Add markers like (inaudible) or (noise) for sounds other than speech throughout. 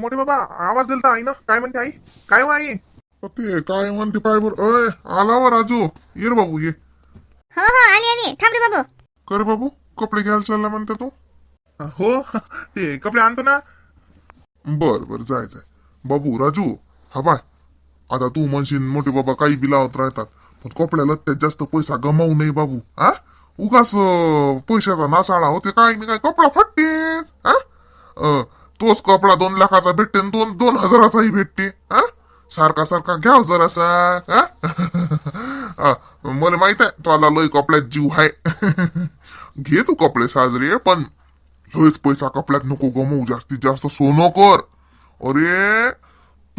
मोठे बाबा आवाज दिलता आई ना काय म्हणते आई? काय हो आई? ते काय म्हणते पाय बर? अय आला वा राजू. ये रे बाबू ये. हो हो आली आली. थांब रे बाबू. कर बाबू कपडे घ्यायला चालला म्हणते तू. हो? (laughs) ते कपडे आणतो ना. बर बर जाय जाय. बाबू राजू हा बाय. आता तू म्हणशील मोठे बाबा काही बी लावत राहतात. पण कपड्याला त्यात जास्त पैसा गमावू नये बाबू हा? उगाच पैशाचा नासाळा होते. काय नाही काय कपडा फाटतेच हा? तोच कपडा दोन लाखाचा भेटते आणि दोन दोन हजाराचाही भेटते. हा? सारखा सारखा घ्याव जरासा. हा? मला माहीत आहे तुला लय कपड्यात जीव आहे. घे तू कपडे साजरे पण लयच पैसा कपड्यात नको गमवू जास्तीत जास्त सोनं कर. अरे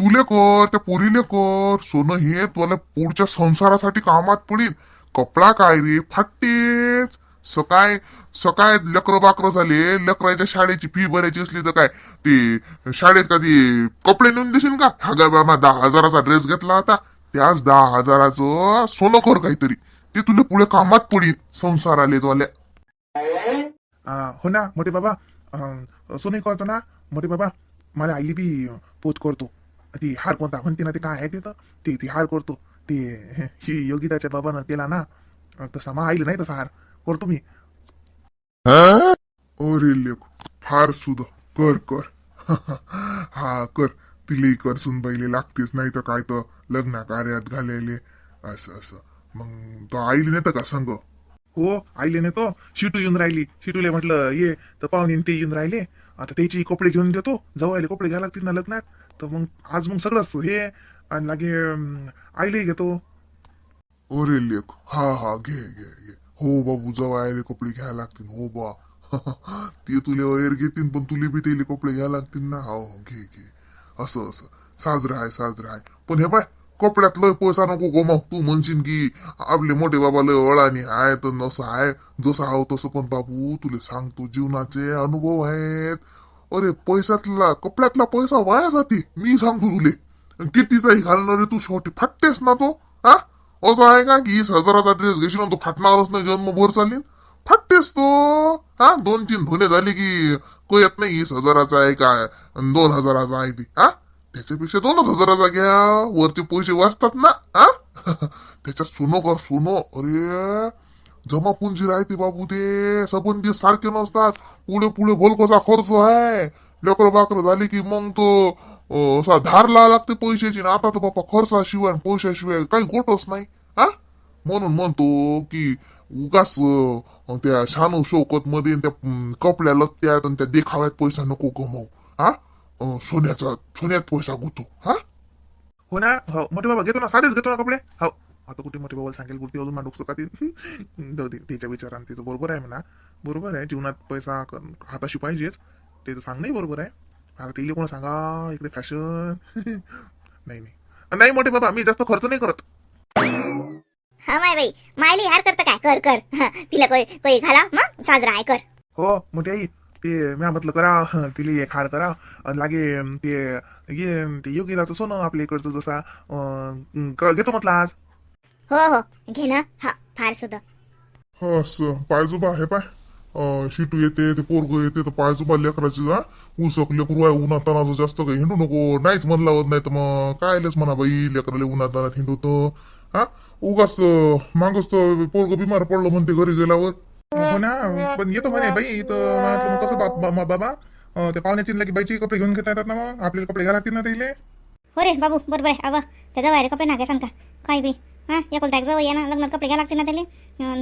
तुले कर त्या पोरीले कर. सोनं हे तुला पुढच्या संसारासाठी कामात पडील. कपडा काय रे? फाटतेच सकाळ सकाळ लकर बाकर झाले लकराच्या शाळेची फी भरायची असली तर काय? ते शाळेत कधी कपडे नेऊन देशील का? हा गा बाबा दहा हजाराचा ड्रेस घेतला होता त्याच दहा हजाराचं सोनं कर काहीतरी. ते तुला पुढे कामात पडील संसार आले तो हो ना मोठे बाबा. सोने करतो ना. मोठे बाबा मला आईली बी पोत करतो. ती हार कोणता? म्हणते ना ते काय आहे ते तर ते ती हार करतो. ते योगिताच्या बाबानं केला ना. तसा मा आईल नाही तसा हार. करतो मी. अरे लेख फार सुध. कर कर. (laughs) हा कर. तिले कर सुनबाईले लागतेच. नाही तर काय तर लग्न कार्यात घालेले असं असं. मग तो आईले नेतं का संग? हो आईले नेतो. शिटू येऊन राहिली. शिटूले म्हटलं ये. तर पाहुणे ते येऊन राहिले. आता त्याची कपडे घेऊन देतो. जवळ कपडे घ्यायला लागतील ना लग्नात. तर मग आज मग सगळंच हे. आणि लागे आईले घेतो. अरे लेख हा हा घे घे घे. हो बाबू जवळ आयले कपडे घ्यायला लागतील. हो बा. (laughs) ते तुले वैर घेतील पण तुले बी तेले कपडे घ्यायला लागतील ना. हो हो, घे घे. असं असं. साजरं आहे साजरं आहे. पण हे पाय कपड्यात लय पैसा नको गमाव तू म्हणशील की आपले मोठे बाबा लय वळाने आहे तर असं आहे. जसं आहो तसं पण बाबू तुले सांगतो जीवनाचे अनुभव आहेत. अरे पैशातला कपड्यातला पैसा वाया जाते. मी सांगतो तुले. कितीचाही घालणार तू शेवटी फाटतेस ना तो हा? असं आहे का की वीस हजाराचा ड्रेस घेशील तो फाटणारच नाही जन्मभर चालीन? फाटतेस तो. हा दोन तीन धुणे झाली की कळत नाही वीस हजाराचा आहे काय आणि दोन हजाराचा आहे ती. हा त्याच्यापेक्षा दोनच हजाराचा घ्या. वरचे पैसे वाचतात ना हा? (laughs) त्याच्यात सुनो कर सुनो. अरे जमा पुंजी राहते बाबू ते. सबंधी सारखे नसतात. पुढे पुढे भोल खर्च आहे. लेकर बाकर झाली की मग तो असा धार लावा लागते पैशाची. ना आता तर बाप्पा खर्चाशिवाय पैशाशिवाय काही गोटच नाही. हा? म्हणून म्हणतो की उगाच त्या शानू शोकत मध्ये त्या कपड्या लत्त्यात आणि त्या देखाव्यात पैसा नको कमवू. हा? सोन्याचा सोन्यात पैसा गुतो. हा? हो ना? हो. मोठे बाबा घेतो ना. साधेच घेतो ना कपडे? हो. आता कुठे मोठे बाबा सांगेल कुठे अजून मांडू का ते त्याच्या विचारानं तिचं बरोबर आहे म्हणा. बरोबर आहे. जीवनात पैसा हाताशी पाहिजेच. ते तर सांगणंही बरोबर आहे. आता तिला कोण सांगा इकडे फॅशन (laughs) नाही नाही. नाही मोठे बाबा मी जास्त खर्च नाही करत. हा माय बाई. मायली हार करतं काय? कर कर. हं, (laughs) तिला कोई कोई घाला मग साजरा आहे कर. हो मोठी आई. ते म्या म्हटलं करा. हं, (laughs) तिला एक हार करा. अन लागे ते ये ते योगीराचं सोनं आपल्या इकडचं जसा अं, क- घेतो म्हटलं आज. हो हो. घे ना. हा फार हा असं. पायजुबा आहे पाय. शिटू येते ते पोरग येते तर पायजुबा लेकराची जा उसक लेकरू आहे उन्हात तानाचं जास्त काही हिंडू नको. नाहीच मन लावत नाही तर मग कायलेच म्हणा बाई लेकराला उन्हात तानात हिंडवतो हा? उगाच मागच तर पोरग बिमार पडलं म्हणते घरी गेल्यावर. हो ना पण येतो म्हणे बाई मग कसं बा- बा- मा- बाबा त्या पाहुण्याची लगे बाईचे कपडे घेऊन घेता येतात ना मग? आपल्याला कपडे घाला लागतील ना त्याले हो रे बाबू बरोबर आहे. अगं त्याच्या बाहेर कपडे नागे सांगता काय बी? हा? एकुलता एक जवळ ये ना लग्नात कपडे घ्या लागतील ना त्याले?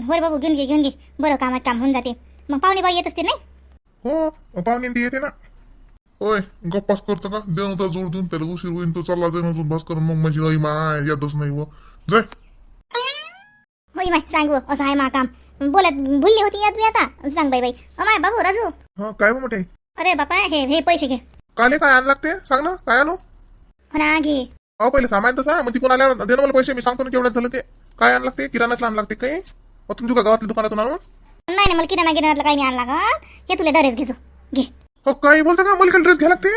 हो रे बाबू घेऊन घे घेऊन घे. बरं कामात काम होऊन जाते. मग पाहुणे बाई येत असते नाही? हो पाहुणे येते ना. होय गप्पास करतो का देणं तर जोड देऊन त्याला उशीर होईन तो चालला जाईन अजून. भास करून मग माझी नाही माय यादच नाही व. जाय. होय माय सांग असं आहे मा काम. बोलत भुलली होती याद मी आता. सांग बाई बाई. अमाय बाबू राजू. हा काय बा मोठे? अरे बापा हे हे पैसे घे. काले काय आण लागते? सांग ना काय आणू हो ना घे. अहो पहिले सामान तसा मग तिकडून आल्यावर दे ना मला पैसे मी सांगतो ना केवढ्यात झालं ते. काय आण लागते? किराणातलं आण लागते काही? मग तुमच्या गावातल्या दुकानातून आणून? नाही नाही मला किराणा गिराणातलं काही नाही आणला का हे तुला ड्रेस घेजो घे. हो काही बोलतो का? मला ड्रेस घ्या लागते.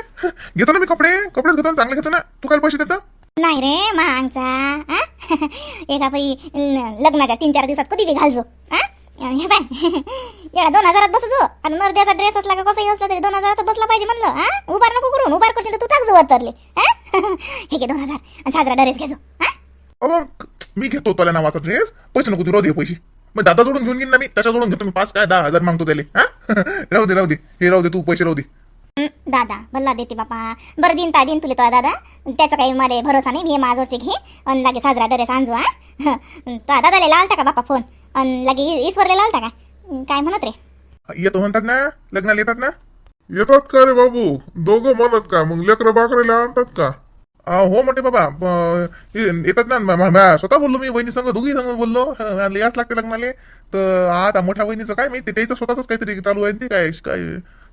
घेतो ना मी कपडे. कपडेच घेतो ना चांगले घेतो ना. तू काय पैसे देता? नाही रे मांगचा आ? (laughs) एका पै लग्नाच्या तीन चार दिवसात कधी बी घालजो? हे दोन हजारात बसू जो. आणि नरद्याचा ड्रेस असला का कसाही असला तरी दोन हजारात बसला पाहिजे म्हणलं हा उभार नको करून उभार करशील तर तू टाक जो तरले हा घे दोन हजार. आणि साजरा ड्रेस घे जो हा अहो मी घेतो तुला नावाचा ड्रेस पैसे नको तू राहू दे पैसे. मग दादा जोडून घेऊन घेईन ना मी. त्याच्या जोडून घेतो मी. पाच काय? दहा हजार मागतो त्याले. हा? (laughs) राहू दे राहू दे. हे राहू दे तू पैसे राहू दे. हं, दादा बल्ला देते बापा. बरं दिन ता दिन तुले तो दादा. त्याचा काही मला भरोसा नाही. मी माझोचे घे. आणि लागे साजरा ड्रेस आणजो हा? तो दादाला लालता का बापा फोन? आणि लागे ईश्वरला लालता का? काय म्हणत रे? येतो म्हणतात ना? लग्नाला येतात ना? येतात का रे बाबू? दोघं म्हणत का? मग लेकरं बाकरेला आणतात का? हो म्हटले बाबा येतात ना म- म- स्वतः बोललो मी वहिनी संग दोघी संग बोललो. हं, याच लागते लग्नाले. तर आता मोठ्या वहिनीचं काय माहिती त्याचं स्वतःच काहीतरी चालू आहे ते काय काय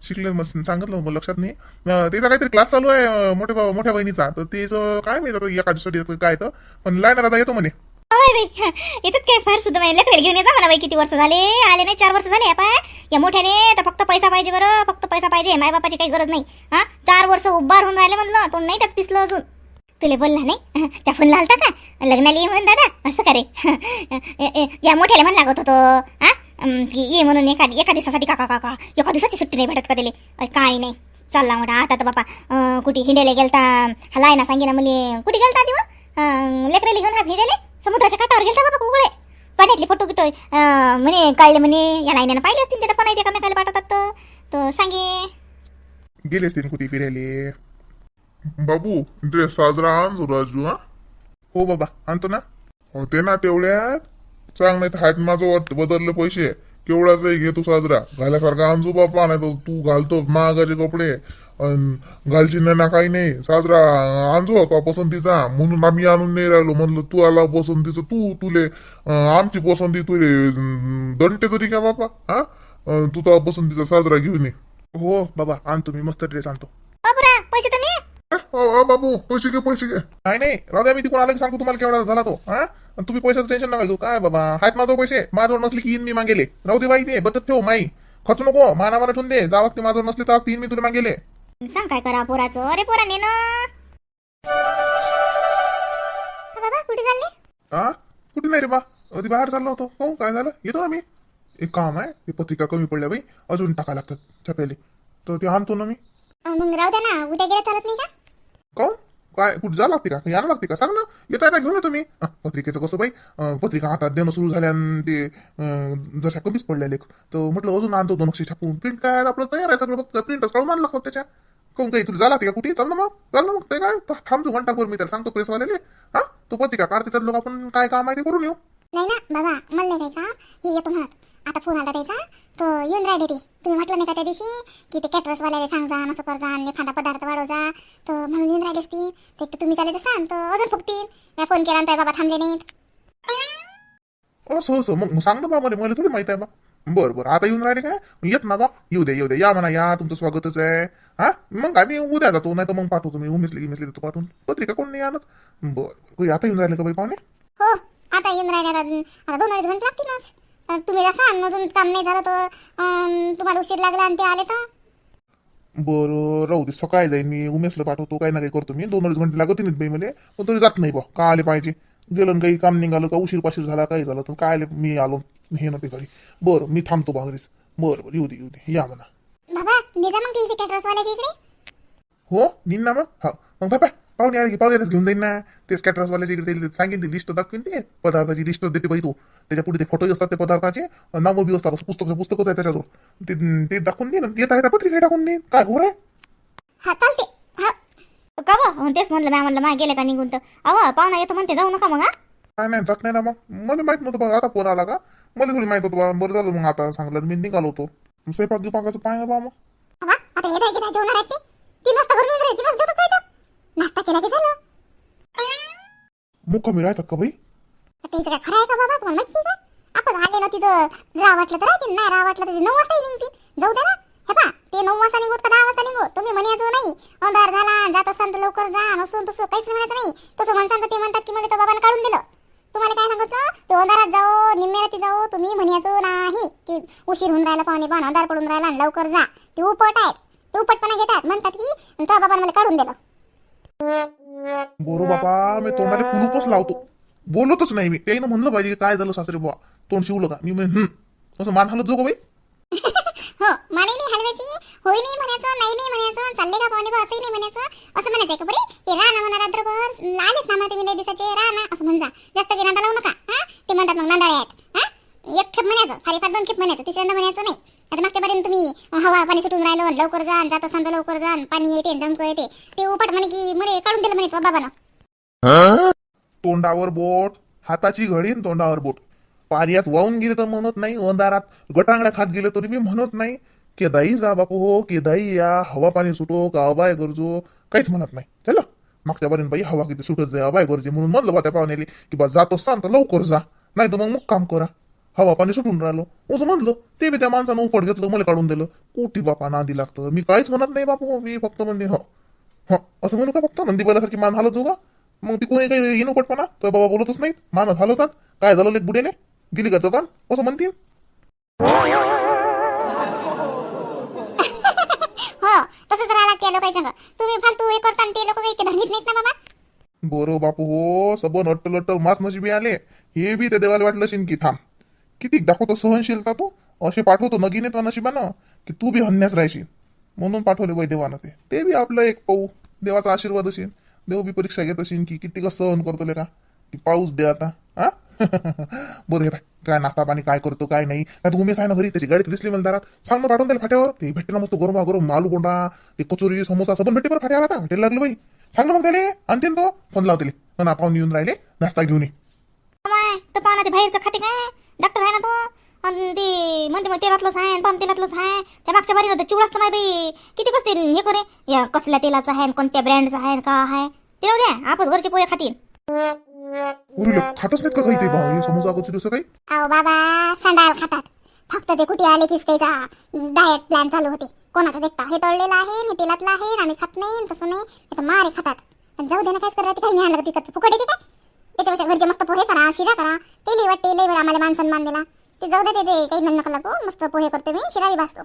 शिकले मग सांगितलं मग लक्षात नाही. अं, त्याचा काहीतरी क्लास चालू आहे अं, मोठ्या भाऊ- मोठ्या बहिणीचा तर त्याचं काय माहिती आता एका दिवसासाठी काय तर. पण लाईन आता दादा येतो म्हणे. अय बाई इथं काय? फार सुद्धा नाही लेकरेल घेऊन येता मला बाई किती वर्ष झाले? आले नाही चार वर्ष झाले पाय या मोठ्याने तर फक्त पैसा पाहिजे बरं फक्त पैसा पाहिजे. माय बापाची काही गरज नाही. हा चार वर्ष उभार होऊन राहिले म्हणलं तो नाही त्याच दिसलं अजून. तुला बोलला नाही? त्या फोनला आलता का? लग्नाला ये म्हणून दादा. असं का रे? या मोठ्याला म्हण लागत होतो. हा की ये म्हणून एका एका दिवसासाठी काका काका एका दिवसाची सुट्टी नाही भेटत का त्याले? अरे काय नाही. चालला मोठा. आता तर बापा कुठे हिंडेले गेलता? हलाय ना सांगे ना मुली. कुठे गेलता देव लेकरेली घेऊन हा हिंडेले? समुद्राच्या काठावर गेलता बाबा कुगळे पाण्यातले फोटो किटो म्हणे काढले म्हणे. या लाईनानं पाहिले असतील ते तर पण एकामेकाला पाठवतात तर सांगे. गेले असतील कुठे फिरायले? बाबू ड्रेस साजरा आणजो राजू हा. हो बाबा आणतो ना. होते ना तेवढ्यात चांग नाही हात माझं वाट बदलले पैसे. केवढाचाही घे तू साजरा. घाल्यासारखा आणजो बापा नाही तर तू घालतो महागाचे कपडे. अन घालची नाही ना काही नाही. साजरा आणजो का पसंतीचा. म्हणून आम्ही आणून नाही राहिलो. म्हणलं तू आला पसंतीचं. तू तुले आमची पसंती तुले दंटे तरी का बापा? हा? तू तर पसंतीचा साजरा घेऊन ये. हो बाबा आणतो. मी मस्त ड्रेस आणतो. पैसे बाबू पैसे घे पैसे घे. नाही नाही द्या मी तिकडून आलं की सांगतो तुम्हाला केवढा झाला तो. हा? आणि तुम्ही पैशाचं टेन्शन नका घेऊ. काय बाबा आहेत माझं पैसे? माझ्यावर नसली की येईन मी मागेले. राहू दे बाई ते बचत ठेव माई. खर्च नको माना माना ठेवून दे. जावं ते माझ्यावर नसली तर तीन मी तुला मागेले. सांग काय करा पोराचं? अरे पोरा ने. ना बाबा कुठे चालले? हा? कुठे नाही रे बा. अगदी बाहेर चाललो होतो. हो काय झालं? येतो मी. एक काम आहे ते पत्रिका कमी पडल्या बाई. अजून टाका लागतात छाप्याले. तर ते आणतो ना मी. मग राहू द्या ना उद्या गेला चालत नाही का? काऊन काय कुठे जा लागते का? आणा लागते का? सांग ना येता येता घेऊन येतो मी अं, पत्रिकेचं कसं बाई? अं, पत्रिका हातात देणं सुरू झाल्यानं ते अं, जशा कमीच पडल्या लेख. तर म्हटलं अजून आणतो दोन अक्षी छापून. प्रिंट काय आपलं तयार आहे सगळं फक्त. प्रिंटच काढून आणलं लागतं त्याच्या. काऊन काही तुला जा लागते का? कुठे चाल ना मग. चाल ना मग. ते काय? था- थांबतो घंटाभर मी त्याला सांगतो प्रेसवाल्याले. हा? तो पत्रिका काढते त्यात लोक आपण काय काम आहे ते करून येऊ. नाही ना बाबा मला नाही का हे येतो म्हणत. आता फोन आला त्याचा तो येऊन राहिले ते. तुम्ही म्हटलं नाही का त्या दिवशी? की ते कॅटरसवाल्याला सांग जा असं कर जा आणि एखादा पदार्थ वाढव जा. तर म्हणून येऊन राहिले असतील ते. तर तुम्ही चालायचं सांग तर अजून फुकतील मी फोन केला आणि बाबा थांबले नाहीत. असं असं मग मग सांग ना बा मला मला थोडी माहीत आहे बा. बरं बरं आता येऊन राहिले काय? येत ना बा. येऊ दे येऊ दे. या म्हणा या. तुमचं स्वागतच आहे. हा? मग आम्ही उद्या जातो. नाही तर मग पाठवतो मी. उमिसली गिमिसली देतो पाठवून. पत्रिका कोण नाही आणत? बरं बरं. आता येऊन राहिले का बाई पाहुणे? हो आता येऊन राहिले. आता दोन अडीच घंटे लागतीलच. तुम्ही जसा अजून काम नाही झालं तर तुम्हाला उशीर लागला आणि ते आले तर? बरं राहू दे सकाळी जाईन मी उमेशला पाठवतो काही ना काही करतो मी. दोन अडीच घंटे लागत नाहीत बाई मला पण तरी जात नाही बा का आले पाहिजे? गेलं न काही काम निघालं का उशीर पाशीर झाला काही झालं तर काय आले मी आलो हे नव्हते घरी. बरं मी थांबतो बा घरीच बरं बरं येऊ दे येऊ दे या म्हणा. बाबा निजा मग ती कॅटरसवाल्याच्या इकडे. हो निन ना मग? हा. मग बाबा पाहुणे आले की पाहुण्यालाच घेऊन जाईन ना. ते स्कॅटरसवाल्याच्या इकडे सांगेन ती लिस्ट दाखवेन ते. पदार्थाची लिस्ट देते बाई तू. त्याच्या पुढे ते फोटो असतात ते पदार्थाचे. नावं बी असतात. असं पुस्तक पुस्तकच आहे त्याच्याजवळ. ते ते दाखवून दे ना. येत आहे पत्रिका टाकून दे. काय घोर आहे? हा चालते हा. तेच म्हणलं मॅम म्हणलं मा गेले का निघून तर. अव पाहुणा येतो म्हणते. जाऊ नका मग हा. काय नाही जात नाही ना मग. मला माहीत नव्हतं बघा आता फोन आला का? मला थोडी माहीत होतं बरं झालं मग आता सांगलं. मी निघालो होतो. स्वयंपाक गिपाकाचं पाय ना बा मग. आता येत आहे की नाही जेवणार आहेत ते. तीन वाजता घरून येणार आहे तीन वाजता जेवतात काय नाश्ता केला की झालं मुक्कामी राहतात का बाई आता इथं काय खरं आहे का बाबा तुम्हाला माहीत का आपण आले ना तिथं राह वाटलं तर राहतील नाही राह वाटलं तर ते नऊ वाजता निघतील जाऊ द्या ना हे पा ते नऊ वाजता निघत का दहा वाजता निघो तुम्ही म्हणायचं नाही अंधार झाला जात असाल तर लवकर जा नसून तसं काहीच म्हणायचं नाही तसं म्हणसान तर ते म्हणतात की मला तर बाबांना काढून दिलं तुम्हाला काय सांगितलं ते अंधारात जाओ निम्म्या रात्री जाओ तुम्ही म्हणायचं नाही की उशीर होऊन राहिला पाहुणे पण अंधार पडून राहिला आणि लवकर जा ते उपट आहेत ते उपटपणा घेतात म्हणतात की तुझ्या बाबांना मला काढून दिलं बोरो बाबा मी तोंडाने कुलूपच लावतो. बोलतच नाही मी. त्याईनं म्हणलं पाहिजे काय झालं सासरे बुवा. तोंड शिवलं का? मी म्हणजे हं. असं मान हलत जो बाई. (laughs) हो माने नाही हलवायची? होय नाही म्हणायचं नाही नाही म्हणायचं चालले का पाहुणे बा असंही नाही म्हणायचं? असं म्हणायचं का बरे? हे राणा म्हणा रात्रभर. आलेच ना तुम्ही लय दिवसाचे. राणा असं म्हणजा जास्त की लावू नका हा? ते म्हणतात मग नांदाळे आहेत हा? एक खेप म्हणायचं फारी फार दोन खेप म्हणायचं तिसऱ्यांदा म्हणायचं नाही. आता मागच्या पर्यंत तुम्ही हवा पाणी सुटून राहिलो लवकर जा आणि जात असाल तर लवकर जा आणि पाणी येते डमक येते. ते उपट म्हणे की मुले काढून दिलं म्हणे बाबानं. तोंडावर बोट हाताची घडी आणि तोंडावर बोट. पाण्यात वाहून गेले तर म्हणत नाही अंधारात गटांगड्या खात गेले तरी मी म्हणत नाही केदाई जा बापू हो केदाई या हवा पाणी सुटो का अबाय गरजो. काहीच म्हणत नाही. चला मागच्या पर्यंत बाई हवा किती सुटत जाय अबाय गरजे म्हणून म्हणलं बा त्या पाहुण्याली की बा जात असतान तर लवकर जा नाही तर मग मग काम करा. हवा पाणी सुटून राहिलो. असं म्हणलं ते बी त्या माणसानं उपट घेतलं मला काढून दिलं. कोटी बापा नादी लागतं. मी काहीच म्हणत नाही बापू मी फक्त म्हणते हो. हा असं म्हणू का फक्त? नंदी बैलासारखी मान हालत जाऊ का? मग ती कोणी काही येणं पटपणा तर बाबा बोलतच नाहीत. मानत हालवतात काय झालं लेक बुड्याने गेली का जपान असं म्हणतील. हो तसंच राहायला त्या लोकांनी सांगा तुम्ही फालतू हे करता आणि ते लोक काही ते धरणीत नाहीत ना बाबा? बरं बापू हो सबन अट्टल अट्टल मास नशिबी आले. हे बी त्या देवाला वाटलं शिन की थांब. किती दाखवतो सहनशीलता तू? असे पाठवतो नगीने तो नशिबानं की तू बी हन्यास राहशील. म्हणून पाठवले वै देवानं ते. ते बी आपलं एक पाहू देवाचा आशीर्वाद असेल. देव बी परीक्षा घेत असेल की किती का सहन करतो का की पाऊस दे आता हा? (laughs) बरं हे बाय. काय नाश्ता पाणी काय करतो काय नाही. आता उमेश आहे ना घरी त्याची गाडी दिसली मला दारात. सांग ना पाठवून त्याला फाट्यावर. ते भेटते ना मस्त गरम गरम आलू कोंडा ते कचोरी समोसा सबन भेटते बरं फाट्यावर आता. भेटायला लागलं बाई. सांग ना मग त्याले. आणते तो. फोन लावते ना पाहून येऊन राहिले. नाश्ता घेऊन ये. माय तर पाहुणा ते बाहेरचं खाते काय? डॉक्टर आहे ना तो? आणि ते म्हणते मग तेलातलंच आहे पाम तेलातलंच आहे. त्या मागच्या बारीनं तर चिवडाच तर नाही बाई. किती कसते हे करे? या कसल्या तेलाचं आहे आणि कोणत्या ब्रँडचं आहे आणि का आहे? ते राहू द्या आपण घरचे पोहे खातील. उरले खातच नाहीत का काही ते भाऊ? हे समोसा कचोरी दुसरं काही? अहो बाबा सांडाल खातात. फक्त ते कुठे आले की त्याचा डाएट प्लॅन चालू होते. कोणाचं देखता? हे तळलेलं आहे हे तेलातलं आहे आम्ही खात नाही तसं नाही. तर मारे खातात. जाऊ दे ना काहीच करत काही नाही आणलं तिकडचं फुकट येते काय त्याच्यापेक्षा घरचे मस्त पोहे करा शिरा करा. ते लई वाटते लई वेळा आम्हाला माणसानं मान दिला. ते जाऊ दे ते काही नका लागू. मस्त पोहे करते मी शिरा बी भासतो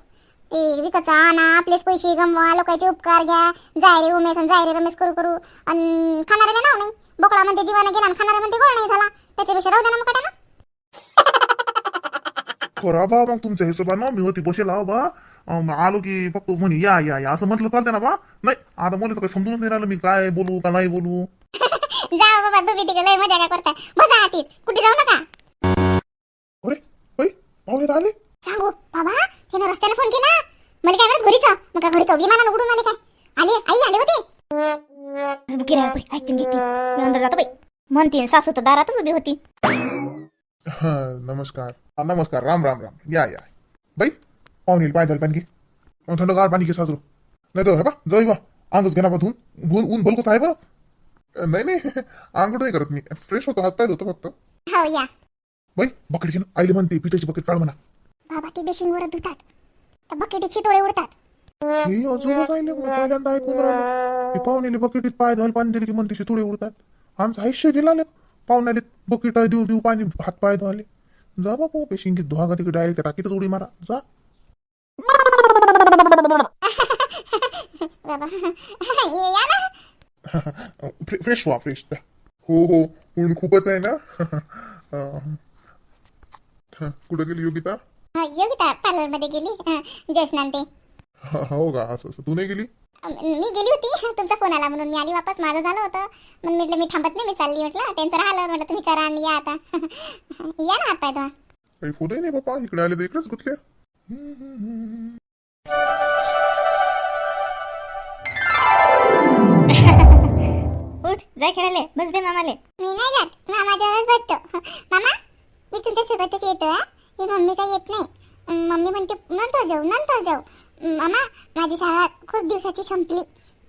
ते विकतचा आणा आपलेच पैसे गमवा लोकांचे उपकार घ्या. जाय रे उमेश आणि जाय रे रमेश करू करू. आणि खाणाऱ्याला नाव नाही. बोकडा म्हणते जीवाने गेला आणि खाणारा म्हणते गोळ नाही झाला. त्याच्यापेक्षा राहू दे ना मग ना खरा बा मग तुमच्या हिशोबानं मी होती बसेल बा. आलो की फक्त म्हणे या या या. असं म्हटलं चालते ना बा. नाही आता मला तर काही समजून नाही राहिलं मी काय बोलू का नाही बोलू. जा बाबा तुम्ही तिकडे लय मजा काय करताय. बसा हातीत कुठे जाऊ नका. अरे बाई पाहुणे तर आले. सांगू बाबा त्यानं रस्त्याने फोन केला. मला काय म्हणत घरीच मग काय घरी तो विमानानं उडून आले काय? आले आई आले होते. बुकी रे बाई ऐकते मी मी अंदर जातो बाई. म्हणते सासू तर दारातच उभी होती. हा, नमस्कार. हा, नमस्कार. राम राम राम. या या. बाई पाहुणे पाय झालं पाणी घे. अं, थंडगार पाणी घे साजरू नाही तर हे बा जाऊ बा अंगच घेणार बा धुवून ऊन भलकच आहे बा अं, नाही नाही. (laughs) आंघोळ नाही करत मी. फ्रेश होतो हात पाय होतो फक्त. हो या. बाई बकेट घे ना. आईले म्हणते पिठाची बकेट काढ म्हणा. बाबा ते बेसिंगवर धुतात. तर बकेटीत शितोळे उडतात. हे अजूनच आईले मग पहिल्यांदा ऐकून राहिलो. हे पाहुण्याले बकेटीत पाय धुवायला पाणी दिले की म्हणते थोडे उडतात. आमचं आयुष्य गेला पाहुण्याले बकेट देऊ देऊ पाणी हात पाय धुवाले जा बापू पेशिंग धुवा का तिकडे डायरेक्ट टाकीतच उडी मारा. जा. (laughs) बाबा (laughs) या ना. फ्रे- फ्रेश व्हा फ्रेश. हो हो ऊन खूपच आहे ना? (laughs) कुठं गेली योगिता? हा, योगिता पार्लरमध्ये गेली जयस्नान ते हो का? असं असं. तू नाही गेली? मी गेली होती. तुमचा फोन आला म्हणून मी आली वापस. माझं झालं होतं. म्हणून म्हटलं मी थांबत नाही मी चालली म्हटलं. त्यांचं राहिलं म्हटलं तुम्ही करा आणि या आता. (laughs) या ना पाय धुवा. काही होतही नाही बापा इकडे आले तर इकडेच गुतले. (laughs) उठ जाय खेळाले बस दे मामाले. मी नाही जात मामा जवळच भेटतो हो, मामा मी तुमच्या सोबतच येतो हा? ही मम्मी काही येत नाही. मम्मी म्हणते नंतर जाऊ नंतर जाऊ. मामा माझी शाळा खूप दिवसाची संपली.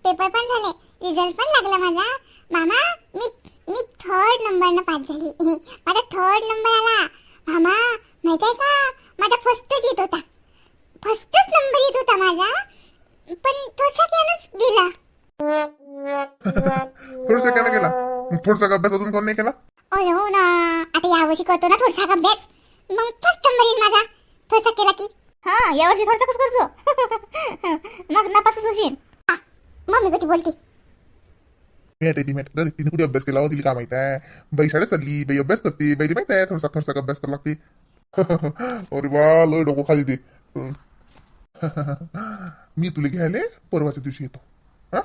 पेपर पण झाले रिझल्ट पण लागला माझा. मामा मी मी थर्ड नंबरनं पास झाली. (laughs) माझा थर्ड नंबर आला. मामा माहीत आहे का? माझा फर्स्टच येत होता. फर्स्ट थोडसा अभ्यास अजून कोण नाही केला? अरे हो ना. आता यावर्षी करतो ना थोडासा अभ्यास मग फर्स्ट नंबर येईल माझा. थोडासा केला की. हा यावर्षी थोडासा कसं करतो? (laughs) मग नापासच होशील. मम्मी कशी बोलती? मी आहे ती माहिती तिने कुठे अभ्यास केला? हो तिला काय माहीत आहे? बाई शाळेत चालली बाई अभ्यास करते बाईला माहीत आहे थोडासा थोडासा अभ्यास करावा लागते. (laughs) अरे वा लय डोकं खाली ते. (laughs) मी तुला घ्यायला परवाच्या दिवशी येतो. हा?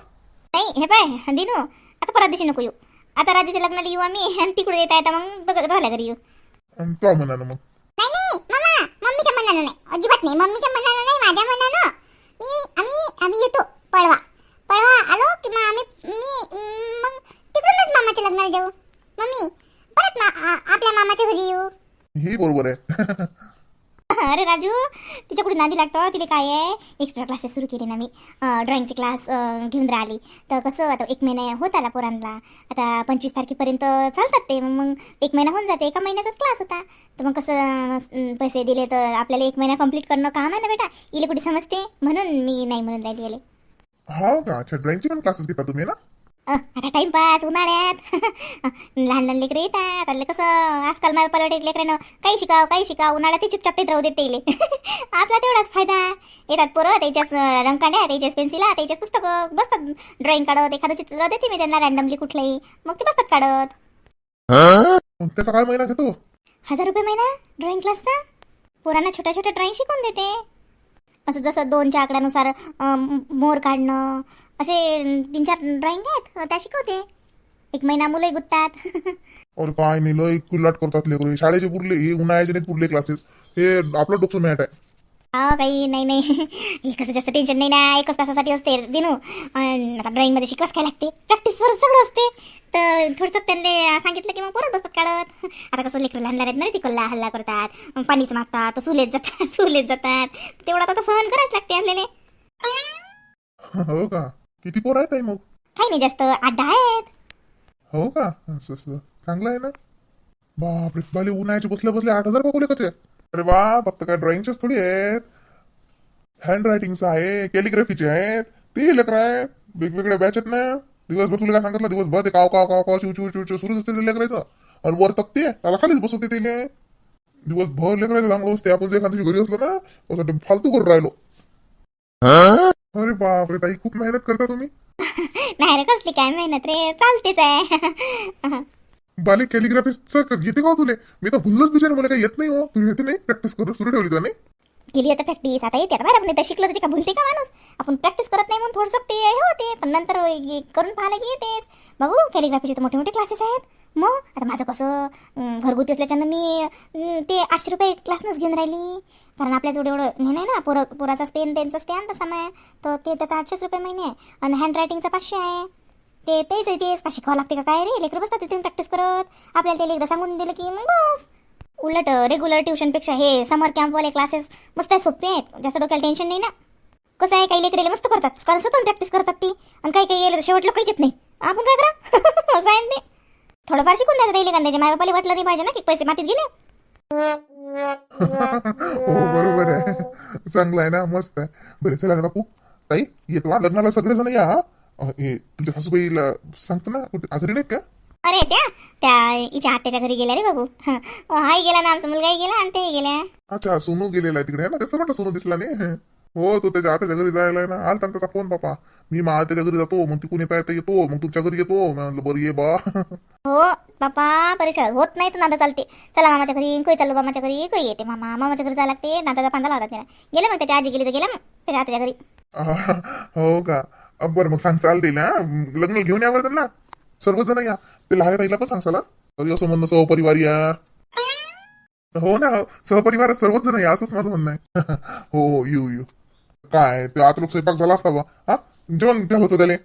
नाही हे पाय दिनू आता परत दिवशी नको येऊ. आता राजूच्या लग्नाला येऊ आम्ही आणि तिकडे येता येता मग बघ- झाल्या घरी येऊ. अन तो म्हणा ना मग. नाही नाही मामा मम्मीच्या मनानं नाही. अजिबात नाही मम्मीच्या मनानं नाही माझ्या मनानं. मी आम्ही आम्ही येतो पळवा. पळवा आलो की मग आम्ही मी मग तिकडूनच मामाच्या लग्नाला जाऊ. मम्मी परत मा, आ, आपल्या मामाच्या घरी येऊ. हे बरोबर आहे. (laughs) (laughs) अरे राजू तिच्या कुठे नादी लागतं तिला काय आहे? एक्स्ट्रा क्लासेस सुरू केले ना मी. ड्रॉइंगचे क्लास घेऊन राहिली. तर कसं आता एक महिना होत आला पोरांना. आता पंचवीस तारखेपर्यंत चालतात ते. मग मग एक महिना होऊन जाते. एका महिन्याचाच क्लास होता. तर मग कसं पैसे दिले तर आपल्याला एक महिना कंप्लीट करणं काम आहे ना बेटा? इले कुठे समजते? म्हणून मी नाही म्हणून राहिली याले. हो का? अच्छा ड्रॉइंगचे पण क्लासेस घेता तुम्ही ना? टाइमपास उन्हाळ्यात. (laughs) लहान लहान लेकरं येतात. आता कसं आजकाल माझ्या पलट लेकरानं काही शिकाव काही शिकाव. उन्हाळ्यात ते चुपचाप येत राहू देत तेले. (laughs) आपला तेवढाच फायदा. येतात पोरं त्याच्याच रंगकांड्या त्याच्याच पेन्सिला त्याच्याच पुस्तकं. बसतात ड्रॉइंग काढत एखादं चित्र देते मी त्यांना रॅन्डमली कुठलंही. मग ते बसतात काढत. त्याचा काय महिना घेतो? हजार रुपये महिना? ड्रॉइंग क्लासचा पोरांना छोट्या छोट्या ड्रॉइंग शिकवून देते. असं जसं दोनच्या आकड्यानुसार मोर काढणं असे तीन चार ड्रॉइंग आहेत. त्या शिकवते. एक महिना मुलंही गुत्तात. और (laughs) काय नाही लय कुल्लाट करतात लेकरं. शाळेचे पुरले हे उन्हाळ्याचे नाहीत पुरले क्लासेस हे आपलं डोकं मॅट आहे. हा काही नाही नाही. (laughs) कसं जास्त टेन्शन नाही ना. एकच तासासाठी असते दिनू. अन् आता ड्रॉइंगमध्ये शिकवाच काय लागते? प्रॅक्टिसवर सगळं असते. तर थोडंसं त्यांनी सांगितलं की मग परत बसतात काढत. (laughs) आता कसं लेकरं लहान लहान आहेत ना ती कल्ला हल्ला करतात. मग पाणीच मागतात तर सुलेत जातात सुलेत जातात. तेवढं आता सहन करायच लागते आपल्याला. हो का? किती पोर आहेत ताई मग? काही नाही जास्त आठ दहा आहेत. हो का? असं असं. चांगलं आहे ना? बापरे बाले उन्हाळ्याचे बसल्या बसल्या आठ हजार पकवले का ते अरे वा फक्त काय ड्रॉइंगचेच थोडी आहेत. हँड रायटिंगचं आहे कॅलिग्राफीचे आहेत. ते लेकर आहेत. वेगवेगळ्या बॅच आहेत ना. दिवसभर तुला काय सांगितलं? दिवसभर ते काव काव काव काव चिव चिव चिव चिव सुरूच असते ते लेकरायचं. आणि वर तक्ते त्याला खालीच बसवते ते दिवसभर लेकरायचं चांगलं असते. आपण जे एखाद्या घरी असलो ना असं फालतू करून राहिलो. अरे बापरे ताई खूप मेहनत करता तुम्ही. (laughs) नाही रे कसली काय मेहनत रे चालतेच आहे. (laughs) बाले कॅलिग्राफीचं येते का हो तुले? मी तर भुललोच बिचारे मला काही येत नाही हो. तुला येते नाही? प्रॅक्टिस करून सुरू ठेवली का नाही? केली होतं प्रॅक्टिस आता येते आता बरं पण शिकलं तर ते का भुलते का माणूस? आपण प्रॅक्टिस करत नाही म्हणून थोडंसं ते हे होते पण नंतर करून पाहिलं की येतेच. बघू कॅलिग्राफीचे तर मोठे मोठे क्लासेस आहेत. मग? आता माझं कसं घरगुती असल्याच्यानं मी ते आठशे रुपये क्लासनंच घेऊन राहिली. कारण आपल्याजवळ एवढं हे नाही ना पोरं पोराचा पेन त्यांचा स्टॅन तसा आहे. तर ते त्याचा आठशेच रुपये महिने आहे. आणि हँड रायटिंगचा पाचशे आहे. ते तेच आहे तेच. का शिकवावं लागते का काय रे? लेकर बसतात तिथून प्रॅक्टिस करत. आपल्याला ते एकदा सांगून दिलं की मग बस. उलट रेग्युलर ट्युशनपेक्षा हे समर कॅम्पवाले क्लासेस मस्त आहे सोपे आहेत. जास्त डोक्याला टेन्शन नाही ना. कसं आहे काही लेकरेले मस्त करतात. कारण स्वतः प्रॅक्टिस करतात ती. आणि काही काही येईल शेवट काहीच येत नाही. आपण काय करा? (laughs) असं आहे. थोडंफार शिकून द्यायचं त्याला कांद्याच्या माय बापाला वाटलं नाही पाहिजे ना की पैसे मातीत गेले. हो बरोबर आहे. चांगलं आहे ना मस्त आहे. बरं चला ना बापू. ताई येतो हा लग्नाला सगळेजण या हा. अं, हे तुमच्या सासूबाईला सांगतो ना कुठे आजारी नाहीत का? अरे त्या त्या हिच्या आत्याच्या घरी गेल्या रे बाबू हं. हाही गेला ना आमचा मुलगाही गेला आणि तेही गेल्या. अच्छा सोनू गेलेला आहे तिकडे है ना? तेच तर म्हटलं सोनू दिसला नाही. हो तो त्याच्या आत्याच्या घरी जायला आहे ना. आलता ना त्याचा फोन बापा. मी मा त्याच्या घरी जातो. मग तिकून येता येता येतो. मग तुमच्या घरी येतो. म्हणलं बरं ये बा. हो बापा परेशान होत नाही तर नांदा चालते. चला मामाच्या घरी काही चाललो मामाच्या घरी काही येते मामा. मामाच्या घरी जायला लागते. नांदाचा पांदा लावतात त्याला. गेले मग त्याच्या आजी गेली तर गेला मग. त्याच्या आत्याच्या घरी. हो का? अं, बरं मग सांग चालते ना. लग्न घेऊन या बरं त्यांना सर्वजण या. ते लहान ताईला पण सांगसाल हा? कधी असं म्हणणं सहपरिवार या. हो ना सहपरिवार सर्वच जण या. असंच माझं म्हणणं आहे. (laughs) हो हो येऊ येऊ. काय? ते आता लोक स्वयंपाक झाला असता बा हा? जेवण झालं होतं त्याला?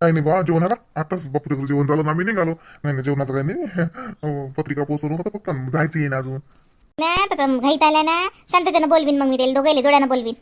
काही नाही बा जेवण का आताच बापरे जेवण झालं ना आम्ही निघालो. नाही नाही जेवणाचं काही नाही. हो, पत्रिका पोचवून होतं फक्त. जायचं येईन अजून. ना तर घाईत आल्या ना शांततेनं बोलवीन मग मी त्याला दोघायला जोड्यानं बोलवीन.